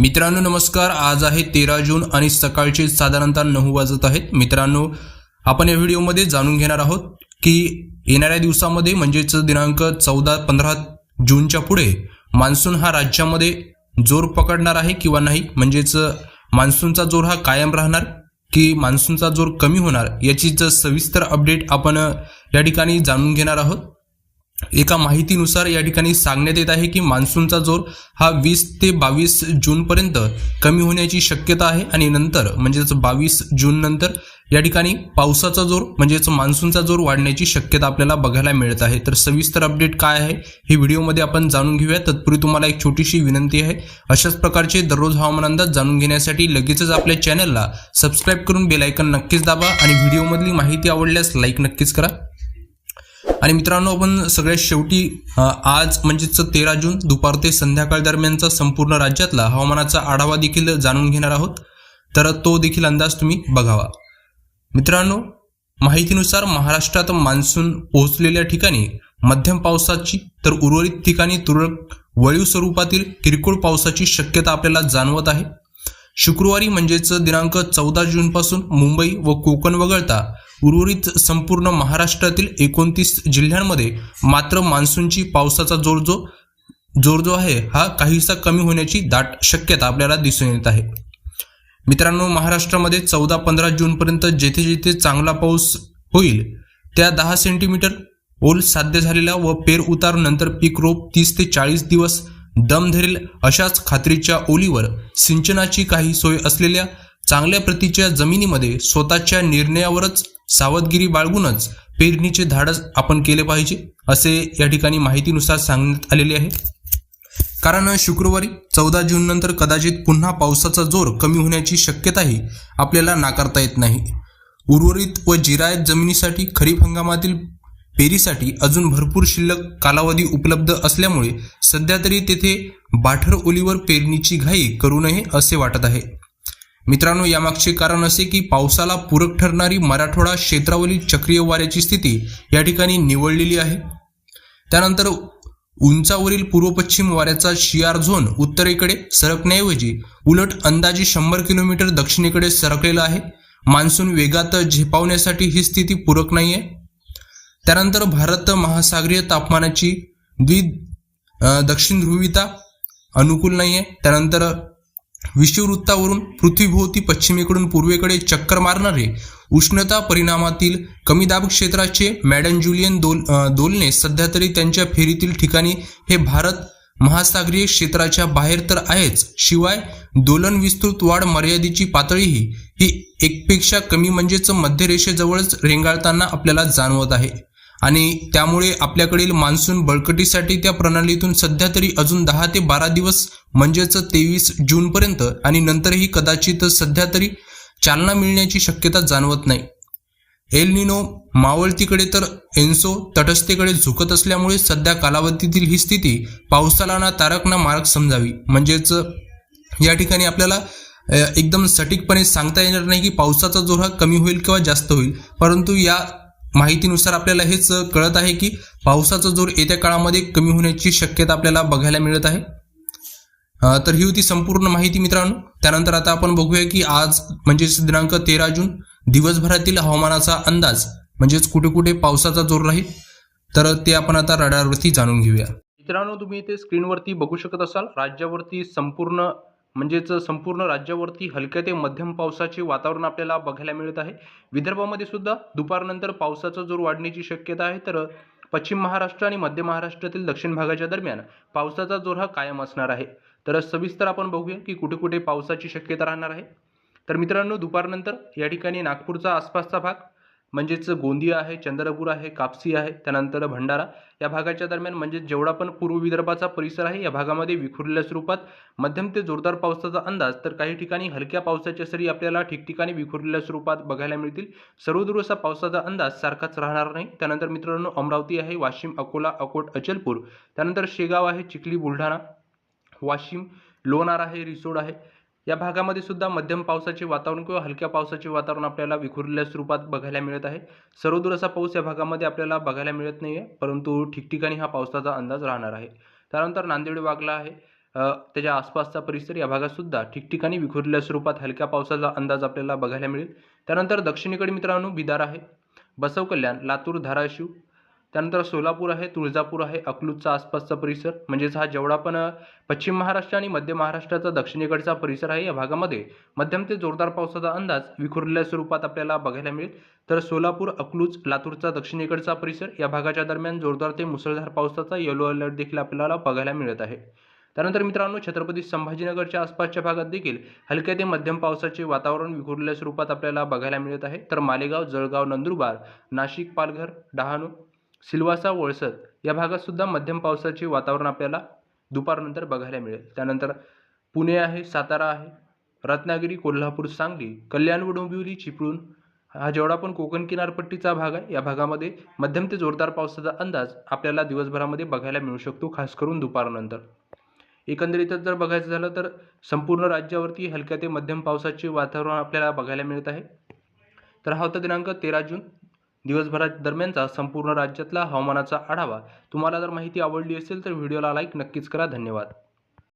मित्रांनो नमस्कार. आज आहे तेरा जून आणि सकाळचे साधारणतः नऊ वाजत आहेत. मित्रांनो आपण या व्हिडिओमध्ये जाणून घेणार आहोत की येणाऱ्या दिवसामध्ये म्हणजेच दिनांक चौदा पंधरा जूनच्या पुढे मान्सून हा राज्यामध्ये जोर पकडणार आहे किंवा नाही? म्हणजेच मान्सूनचा जोर हा कायम राहणार की मान्सूनचा जोर कमी होणार? याची सविस्तर अपडेट आपण या ठिकाणी जाणून घेणार आहोत. एका माहितीनुसार या ठिकाणी सांगण्यात येत आहे की मान्सूनचा जोर हा वीस ते बावीस जूनपर्यंत कमी होण्याची शक्यता आहे आणि नंतर म्हणजेच बावीस जून नंतर या ठिकाणी पावसाचा जोर म्हणजेच मान्सूनचा जोर वाढण्याची शक्यता आपल्याला बघायला मिळत आहे. तर सविस्तर अपडेट काय आहे हे व्हिडिओमध्ये आपण जाणून घेऊया. तत्पूर्वी तुम्हाला एक छोटीशी विनंती आहे. अशाच प्रकारचे दररोज हवामान अंदाज जाणून घेण्यासाठी लगेचच आपल्या चॅनलला सबस्क्राईब करून बेलायकन नक्कीच दाबा आणि व्हिडिओमधली माहिती आवडल्यास लाईक नक्कीच करा. आणि मित्रांनो आपण सगळ्यात शेवटी आज म्हणजेच तेरा जून दुपार ते संध्याकाळ दरम्यानचा संपूर्ण राज्यातला हवामानाचा आढावा देखील जाणून घेणार आहोत. तर तो देखील अंदाज तुम्ही बघावा. मित्रांनो माहितीनुसार महाराष्ट्रात मान्सून पोहोचलेल्या ठिकाणी मध्यम पावसाची तर उर्वरित ठिकाणी तुरळक वळीव स्वरूपातील किरकोळ पावसाची शक्यता आपल्याला जाणवत आहे. शुक्रवारी म्हणजेच दिनांक चौदा जूनपासून मुंबई व कोकण वगळता उर्वरित संपूर्ण महाराष्ट्रातील एकोणतीस जिल्ह्यांमध्ये मात्र मान्सूनची पावसाचा जोर जो जोर जो आहे हा काहीसा कमी होण्याची दाट शक्यता आपल्याला दिसून येत आहे. मित्रांनो महाराष्ट्रामध्ये चौदा पंधरा जूनपर्यंत जेथे जेथे चांगला पाऊस होईल त्या दहा सेंटीमीटर ओल साध्य झालेला व पेर उतार नंतर पीक रोप तीस ते चाळीस दिवस दम धरेल अशाच खात्रीच्या ओलीवर सिंचनाची काही सोय असलेल्या चांगल्या प्रतीच्या जमिनीमध्ये स्वतःच्या निर्णयावरच सावधगिरी बाळगूनच पेरणीचे धाडस आपण केले पाहिजे असे या ठिकाणी माहितीनुसार सांगण्यात आलेले आहे. कारण शुक्रवारी चौदा जून नंतर कदाचित पुन्हा पावसाचा जोर कमी होण्याची शक्यताही आपल्याला नाकारता येत नाही. उर्वरित व जिरायत जमिनीसाठी खरीप हंगामातील पेरीसाठी अजून भरपूर शिल्लक कालावधी उपलब्ध असल्यामुळे सध्या तरी तेथे बाठर ओलीवर पेरणीची घाई करू नये असे वाटत आहे. मित्रांनो यामागचे कारण असे की पावसाला पूरक ठरणारी मराठवाडा क्षेत्रावरील चक्रीय वाऱ्याची स्थिती या ठिकाणी निवडलेली आहे. त्यानंतर उंचावरील पूर्व पश्चिम वाऱ्याचा शियार झोन उत्तरेकडे सरकण्याऐवजी उलट अंदाजे शंभर किलोमीटर दक्षिणेकडे सरकलेला आहे. मान्सून वेगात झेपावण्यासाठी ही स्थिती पूरक नाही आहे त्यानंतर भारत महासागरीय तापमानाची द्वि दक्षिण ध्रुवीता अनुकूल नाही आहे त्यानंतर विषुववृत्तावरून पृथ्वीभोवती पश्चिमेकडून पूर्वेकडे चक्कर मारणारे उष्णता परिणामातील कमी दाब क्षेत्राचे मॅडन जुलियन दोल दोलने सध्या तरी त्यांच्या फेरीतील ठिकाणी हे भारत महासागरीय क्षेत्राच्या बाहेर तर आहेच. शिवाय दोलन विस्तृत वाढ मर्यादेची पातळीही ही एकपेक्षा कमी म्हणजेच मध्यरेषेजवळच रेंगाळताना आपल्याला जाणवत आहे. आणि त्यामुळे आपल्याकडील मान्सून बळकटीसाठी त्या प्रणालीतून सध्या तरी अजून दहा ते बारा दिवस म्हणजेच तेवीस जूनपर्यंत आणि नंतरही कदाचित सध्या तरी चालना मिळण्याची शक्यता जाणवत नाही. एल निनो मावळतीकडे तर एन्सो तटस्थेकडे झुकत असल्यामुळे सध्या कालावधीतील ही स्थिती पावसाला ना तारक ना मार्ग समजावी. म्हणजेच या ठिकाणी आपल्याला एकदम सटीकपणे सांगता येणार नाही की पावसाचा जोर हा कमी होईल किंवा जास्त होईल. परंतु या माहितीनुसार आपल्याला हेच कळत आहे की पावसाचा जोर येत्या काळामध्ये कमी होण्याची शक्यता आपल्याला बघायला मिळत आहे. तर ही होती संपूर्ण माहिती मित्रांनो. त्यानंतर आता आपण बघूया की आज म्हणजेच दिनांक तेरा जून दिवसभरातील हवामानाचा अंदाज म्हणजेच कुठे कुठे पावसाचा जोर राहील तर ते आपण आता रडारवरती जाणून घेऊया. मित्रांनो तुम्ही इथे स्क्रीनवरती बघू शकत असाल राज्यावरती संपूर्ण म्हणजेच संपूर्ण राज्यावरती हलक्या ते मध्यम पावसाचे वातावरण आपल्याला बघायला मिळत आहे. विदर्भामध्ये सुद्धा दुपारनंतर पावसाचा जोर वाढण्याची शक्यता आहे. तर पश्चिम महाराष्ट्र आणि मध्य महाराष्ट्रातील दक्षिण भागाच्या दरम्यान पावसाचा जोर हा कायम असणार आहे. तर सविस्तर आपण बघूया की कुठे कुठे पावसाची शक्यता राहणार आहे. तर मित्रांनो दुपारनंतर या ठिकाणी नागपूरचा आसपासचा भाग म्हणजेच गोंदिया आहे चंद्रपूर आहे कापसी आहे त्यानंतर भंडारा. या भागाच्या दरम्यान म्हणजे जेवढा पण पूर्व विदर्भाचा परिसर आहे या भागामध्ये विखुरलेल्या स्वरूपात मध्यम ते जोरदार पावसाचा अंदाज तर काही ठिकाणी हलक्या पावसाच्या सरी आपल्याला ठिकठिकाणी विखुरलेल्या स्वरूपात बघायला मिळतील. सर्वदूर असा पावसाचा अंदाज सारखाच राहणार नाही. त्यानंतर मित्रांनो अमरावती आहे वाशिम अकोला अकोट अचलपूर. त्यानंतर शेगाव आहे चिखली बुलढाणा. वाशिम लोणार आहे रिसोड आहे. या भागामध्ये सुद्धा मध्यम पावसाचे वातावरण किंवा हलक्या पावसाचे वातावरण आपल्याला विखुरलेल्या स्वरूपात बघायला मिळत आहे. सर्वदूर असा पाऊस या भागामध्ये आपल्याला बघायला मिळत नाही आहे परंतु ठिकठिकाणी हा पावसाचा अंदाज राहणार आहे. त्यानंतर नांदेड वागला आहे. त्याच्या आसपासचा परिसर या भागात सुद्धा ठिकठिकाणी विखुरलेल्या स्वरूपात हलक्या पावसाचा अंदाज आपल्याला बघायला मिळेल. त्यानंतर दक्षिणेकडे मित्रांनो बिदार आहे. बसव कल्याण लातूर धाराशिव त्यानंतर सोलापूर आहे तुळजापूर आहे अकलूजचा आसपासचा परिसर. म्हणजेच हा जेवढा पण पश्चिम महाराष्ट्र आणि मध्य महाराष्ट्राचा दक्षिणेकडचा परिसर आहे या भागामध्ये मध्यम ते जोरदार पावसाचा अंदाज विखुरलेल्या स्वरूपात आपल्याला बघायला मिळेल. तर सोलापूर अकलूज लातूरचा दक्षिणेकडचा परिसर या भागाच्या दरम्यान जोरदार ते मुसळधार पावसाचा येलो अलर्ट देखील आपल्याला बघायला मिळत आहे. त्यानंतर मित्रांनो छत्रपती संभाजीनगरच्या आसपासच्या भागात देखील हलक्या ते मध्यम पावसाचे वातावरण विखुरलेल्या स्वरूपात आपल्याला बघायला मिळत आहे. तर मालेगाव जळगाव नंदुरबार नाशिक पालघर डहाणू सिल्वासा वळसद या भागात सुद्धा मध्यम पावसाचे वातावरण आपल्याला दुपारनंतर बघायला मिळेल. त्यानंतर पुणे आहे सातारा आहे रत्नागिरी कोल्हापूर सांगली कल्याण व डोंबिवली चिपळूण हा जेवढा पण कोकण किनारपट्टीचा भाग आहे या भागामध्ये मध्यम ते जोरदार पावसाचा अंदाज आपल्याला दिवसभरामध्ये बघायला मिळू शकतो खास करून दुपारनंतर. एकंदरीतच जर बघायचं झालं तर संपूर्ण राज्यावरती हलक्या ते मध्यम पावसाचे वातावरण आपल्याला बघायला मिळत आहे. तर हा होता दिनांक तेरा जून. दिवसभरात दरम्यानचा संपूर्ण राज्यातला हवामानाचा आढावा. तुम्हाला जर माहिती आवडली असेल तर व्हिडिओला लाईक नक्कीच करा. धन्यवाद.